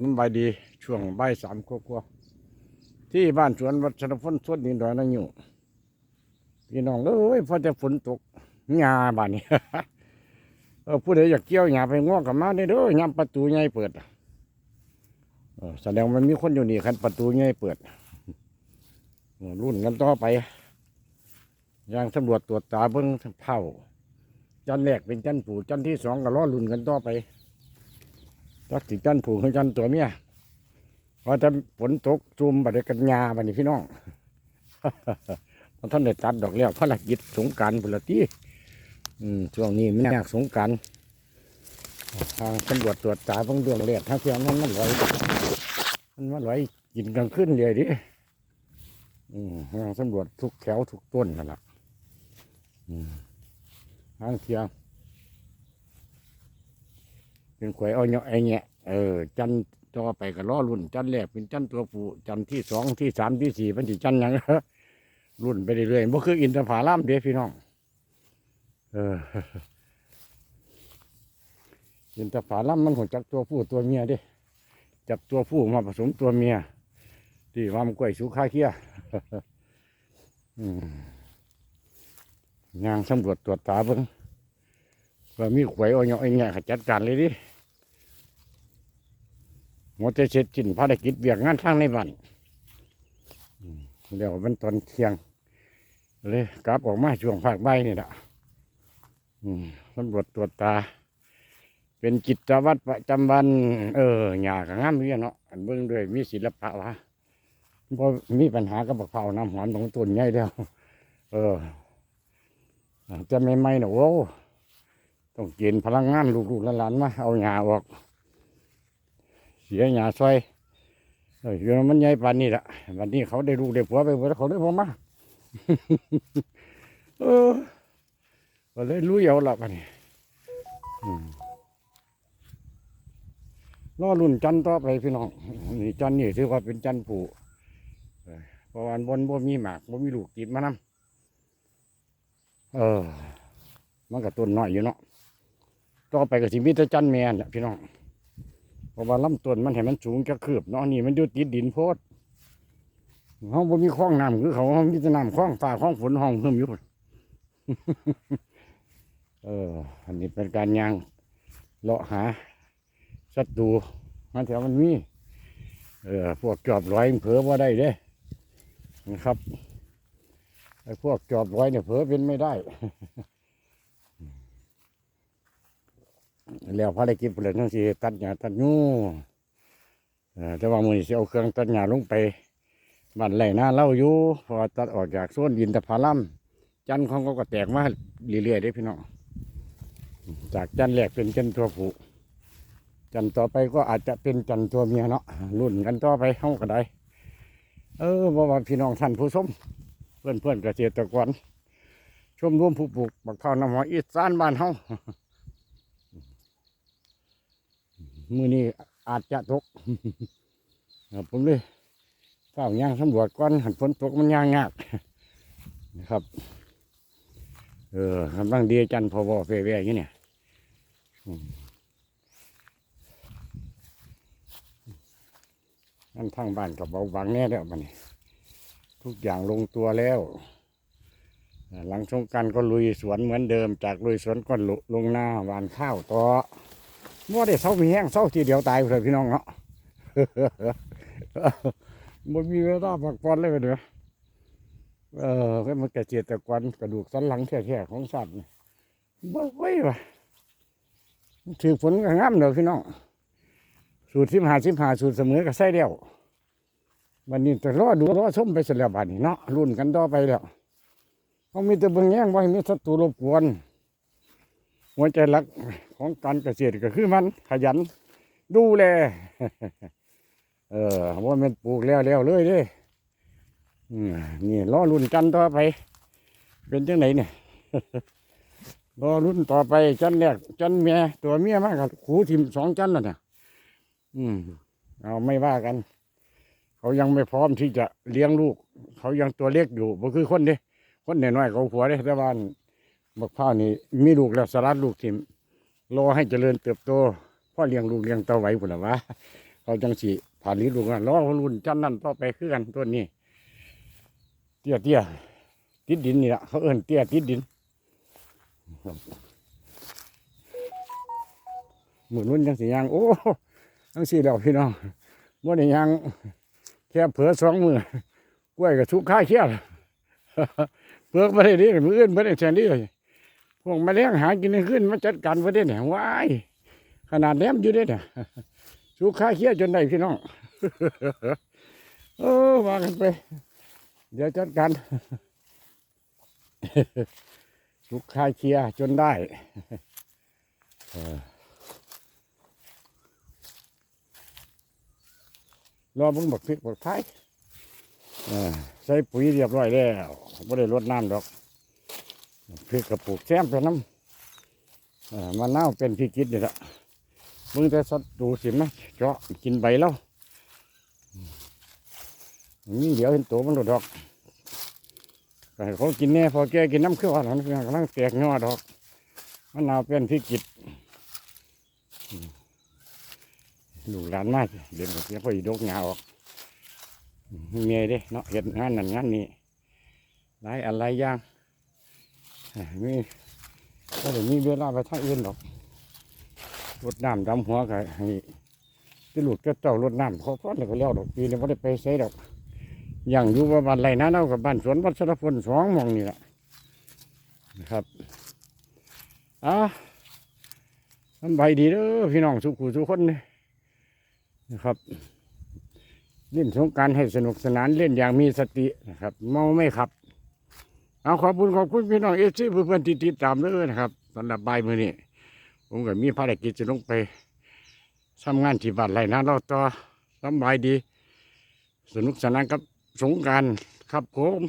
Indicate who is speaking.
Speaker 1: มันบายดีช่วงบ่ายสามกว่าๆที่บ้านสวนวัชรพลสวนนินดอยนั่งอยู่พี่น้องเอ้ยพอจะฝนตกหญ้าบ้านนี้เออผู้ใดอยากเกี่ยวหญ้าไปง้อกับมาได้เด้อยามประตูใหญ่เปิดเออแสดงมันมีคนอยู่นี่คันประตูใหญ่เปิดรุ่นกันต่อไปยางตำรวจตรวจตาเบิ้งเผาจันแรกเป็นจันผูจันที่สองก็ล้อรุ่นกันต่อไป จักสิจันผูคือจันตัวเมียพอจะฝนตกจุมบัดกันยาบัดนี้พี่น้องมันท่านได้ตัดดอกแล้วภารกิจสงการพลทีอืมช่วงนี้ไมันยากสงการทางตำรวจตรวจตาเบางเรื่องเลียดถ้าเพียงนั้นมันไหวมันมันไหวกินกลางคืนเลยดิทางตำรวจทุกแถวทุกต้นนั่นแหละอืมทางเทียง เป็นขวยเอาเนาะไอเงี้ยเออ จันต่อไปก็ล้อรุ่น จันแรกเป็นจันตัวผู้จันที่สองที่สามที่สี่มันสิจันยังรุ่นไปเรื่อยๆบ่คืออินทผลัมเด้พี่น้อง เอออินทผลัมมันหัวจักตัวผู้ตัวเมียเด้จับตัวผู้มาผสมตัวเมียที่ว่ามันกล้วยสุขาเคียอืมยางสำรวจตรวจตาเบิ่งว่ามีขวยเอาเนาะไอ้เงี้ยขจัดการเลยดิ มดจะเสร็จสิ้นภารกิจเบียกงานทางในบ้านเดี๋ยวมันตอนเที่ยงเลยกลับออกมาช่วงภาคบ่ายนี่แหละอืมตำรวจตรวจตา เป็นกิจวัตรประจำวัน เออหยากับงามเรียเนาะเบิ่งด้วยมีศิลปะวะพอมีปัญหากับบักเผาน้ำหอมของต้นใหญ่แล้วเออจะไม่ไม่ๆเนอะโว้ต้องเกณฑ์พลังงานลูกๆหลานๆมาเอาหญ้าออก สียหญ้าซอยเออยมันใหญ่ปานนี้ละวันนี้เขาได้ลูกได้ผัวไปหมดแล้วเขาได้ผัวมาเออก็เลยรู้เอาละปานนี้อืมรอรุ่นจันทร์ต่อไปพี่น้องนี่จันทร์นี่ถือว่าเป็นจันทร์ผู้เพราะวันบนบ่มีหมากบ่มีลูกติดมานำเออ มันก็ต้นน้อยอยู่เนาะต่อไปก็สิมีแต่จันแมนแหละพี่น้อง ราะว่าลำต้นมันให้มันสูงจะคืบเนาะนี่มันอยู่ติดดินโพดเขาบ่มีคลองน้ำคือเขาเขามีแต่น้ำคลองฟ้าคลองฝนห้องเพิ่มอยู่เออ อันนี้เป็นการยางเลาะหาศัตรูมาแถวมันมีเออพวกจอบร้อยเผลอว่าได้เด้นะครับไอ้พวกจอบร้อยเนี่ยเผลอเป็นไม่ได้ แล้วภารกิจเปลี่ยนทั้งสี่ตัดหญ้าตัดหยูเอ่อแต่ว่ามือนี้สิเอาเครื่องตัดหญ้าลงไปบ้านไรหน้าเล่าอยู่พอตัดออกจากโซนดินตะพาลัมจันของเขาก็แตกมาเรื่อยๆด้พี่น้องจากจันทร์แรกเป็นจันทัวผู้จันต่อไปก็อาจจะเป็นจันทัวเมียเนาะรุ่นกันต่อไปเฮาก็ได้เออบ่ว่าพี่น้องท่านผู้ชมเพื่อนเพื่อนๆเกษตรกรชมร่วมผู้ปลูกบักข้าวน้ำหอมอีสานบ้านเฮา มือนี้อาจจะตกครับผมเลยเฝ้าย่างสำรวจก่อนหันฝนตกมันย่างยากนะครับ เออกำลังดีจันทร์พอวอเฟเวอย่างนี้เนี่ยนั่นทางบ้านกับเบาบางแน่แล้วมันทุกอย่างลงตัวแล้ว หลังสงการก็ลุยสวนเหมือนเดิม จากลุยสวนก็ลลงหน้าหวานข้าวต่อ บ่ได้เศร้ามีแห้งเศร้าทีเดียวตายเลยพี่น้องเนาะบ่มีเวลาพักผ่อนเลยเด้อเออเป็มันเกษตรกรกระดูกสันหลังแท้ๆของสัตว์บ่ไหวว่ะถือฝนก็งามเด้อพี่น้องสูตรสิบห้าสิบห้าสูตรเสมอก็ใส่เดียววันนี้จะรอดูรอชมไปเสร็จแล้วบัดนี้เนาะรุ่นกันต่อไปแล้วเขามีแต่เบิ่งแย่งบ่ให้มีศัตรูรบกวนหัวใจหลัก ของการเกษตรก็คือมันขยันดูแล เออว่ามันปลูกแล้วแล้วเลยเด้นี่รอรุ่นจันต่อไป เป็นจังไหนเนี่ยรอรุ่นต่อไปจันแรกจันเมียตัวเมียมากกับขูทิมสองจันแล้วเนี่ยอืมเอาไม่ว่ากัน เขายังไม่พร้อมที่จะเลี้ยงลูก เขายังตัวเล็กอยู่บ่คือคนเด้คนน้อยๆเขาผัวเด้แต่ว่าบักพร้านี่มีลูกแล้วสลัดลูกทิม รอให้เจริญเติบโตพ่อเลี้ยงลูกเลี้ยงเตาไว้พุ่นละวะเขาจังสีผ่านลิ้นลูกกันล้อรุ่นจันนั่นต่อไปคือกันตัวนี้ เตี้ยเตี้ยติดดินนี่ละเขาเอิ้นเตี้ยติดดินหมุนนุ่นจังสียางโอ้จังสีแล้วพี่น้องมื่อนี้ยางแค่เผือสองมือกล้วยกับทุกข้าเขี้ยวเปลือกไม่ได้ดีมืออื่นไม่ได้แทนดีเลย พวกแมลงหากินขึ้นมาจัดการประเด็นเนี่ยว้ายขนาดแหลมอยู่เด้เนี่ยสุขาเขี้ยวจนได้พี่น้องเออว่ากันไป เดี๋ยวจัดการสุขาเขี้ยจนได้เออรอมึงบักพริกบักไทยใส่ปุ๋ยเรียบร้อยแล้วไม่ได้รดน้ำดอก พริกกระปุกแซมไปน้ำมะนาวเป็นพริกกิดนี่ละมึงจะสดดูสิไหมเจาะกินใบแล้วนี่เดี๋ยวเห็นตัวมันหลุดดอกแต่เขากินแน่พอแกกินน้ำเครื่องหวานกำลังแตกงอดอกมันาวเป็นพิกิจลูกหลานมากเดินกับเสียพอีดกงาออกเมียเด้เนาะเห็นงานนั่นงานนี้หลายอะไรย่าง มีก็เดี๋ยวมีเวลาไปทางอื่นหรอกรดน้ำดำหัวก็ให้ที่ลูกเจาเจ้ารดน้ำเขาทอดเลยก็แล้วดอกปีนี้ไม่ได้ไปใส่ดอกอย่างอยู่ว่าบ้านไรนะเนากับบ้านสวนวัชรพลสองมองนี่แหละนะครับอะสำบายดีเด้อพี่น้องสุขุสุขคนเลยนะครับเล่นสงการให้สนุกสนานเล่นอย่างมีสตินะครับ เมาไม่ขับ เอาขอบคุณขอบคุณพี่น้องเอซีเพื่อนๆที่ติดตามเด้อนะครับสำหรับใบมือนี้ผมก็มีภารกิจจะลงไปทำงานที่บ้านไรนะเราต่อสำบายดี สนุกสนานกับสงการครับผม